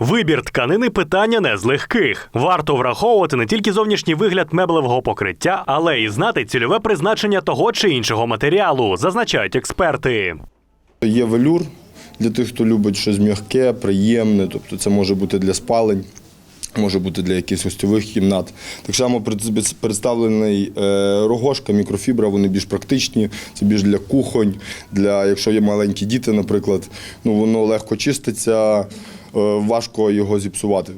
Вибір тканини питання не з легких. Варто враховувати не тільки зовнішній вигляд меблевого покриття, але й знати цільове призначення того чи іншого матеріалу, зазначають експерти. Є велюр для тих, хто любить щось м'яке, приємне, тобто це може бути для спалень. Може бути для якихось гостьових кімнат. Так само представлений е, рогошка, мікрофібра, вони більш практичні, це більш для кухонь, для якщо є маленькі діти, наприклад, ну воно легко чиститься, важко його зіпсувати.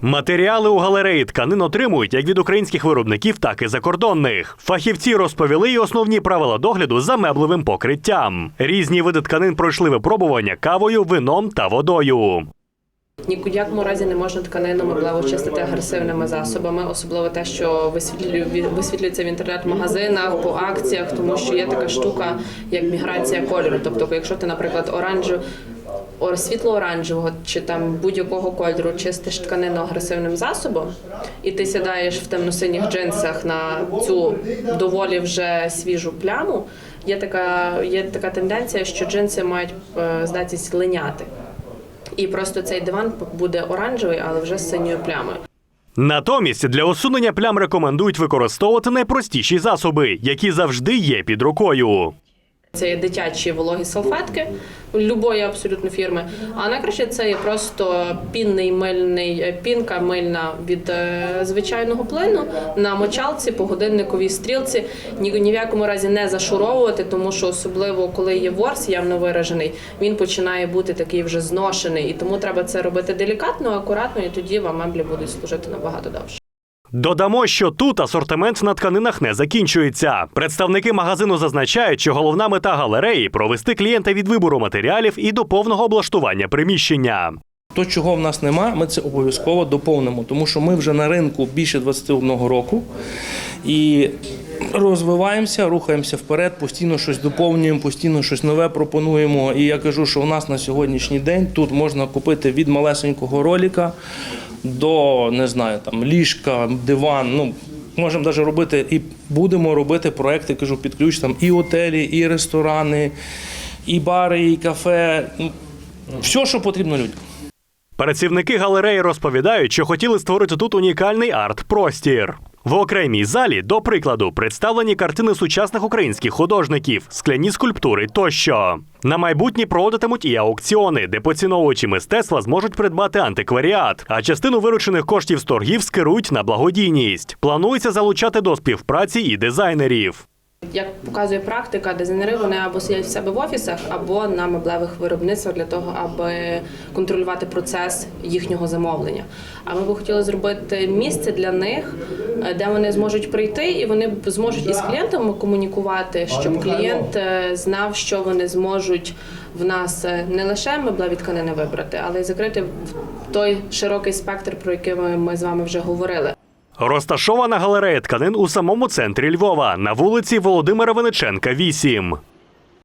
Матеріали у галереї тканин отримують як від українських виробників, так і закордонних. Фахівці розповіли й основні правила догляду за меблевим покриттям. Різні види тканин пройшли випробування кавою, вином та водою. Ні в якому разі не можна тканину меблево чистити агресивними засобами, особливо те, що висвітлює висвітлюється в інтернет-магазинах по акціях, тому що є така штука, як міграція кольору. Тобто, якщо ти, наприклад, оранжу світло-оранжевого чи там будь-якого кольору чистиш тканину агресивним засобом, і ти сідаєш в темно-синіх джинсах на цю доволі вже свіжу пляму. Є така, є така тенденція, що джинси мають е, здатність линяти. І просто цей диван буде оранжевий, але вже з синьою плямою. Натомість для усунення плям рекомендують використовувати найпростіші засоби, які завжди є під рукою. Це є дитячі вологі салфетки любої абсолютно фірми. А найкраще це є просто пінний мильний е, пінка мильна від е, звичайного плину на мочалці по годинниковій стрілці. Ні, ні в якому разі не зашуровувати, тому що особливо коли є ворс явно виражений, він починає бути такий вже зношений. І тому треба це робити делікатно, акуратно, і тоді вам меблі будуть служити набагато довше. Додамо, що тут асортимент на тканинах не закінчується. Представники магазину зазначають, що головна мета галереї провести клієнта від вибору матеріалів і до повного облаштування приміщення. То, чого в нас нема, ми це обов'язково доповнимо, тому що ми вже на ринку більше 21 року і розвиваємося, рухаємося вперед, постійно щось доповнюємо, постійно щось нове пропонуємо. І я кажу, що у нас на сьогоднішній день тут можна купити від малесенького роліка до не знаю, там ліжка, диван. Ну можемо навіть робити і будемо робити проекти, кажу, під ключ там і готелі, і ресторани, і бари, і кафе. Ну, Все, що потрібно людям. Працівники галереї розповідають, що хотіли створити тут унікальний арт-простір. В окремій залі, до прикладу, представлені картини сучасних українських художників, скляні скульптури тощо. На майбутнє проводитимуть і аукціони, де поціновувачі мистецтва зможуть придбати антикваріат, а частину виручених коштів з торгів скерують на благодійність. Планується залучати до співпраці і дизайнерів. Як показує практика, дизайнери вони або сидять в себе в офісах, або на меблевих виробництвах для того, аби контролювати процес їхнього замовлення. А ми б хотіли зробити місце для них, е, де вони зможуть прийти, і вони зможуть із клієнтами комунікувати, щоб клієнт е, знав, що вони зможуть в нас е, не лише меблеві тканини вибрати, але й закрити в той широкий спектр, про який ми з вами вже говорили. Розташована галерея тканин у самому центрі Львова на вулиці Володимира Венеченка, 8.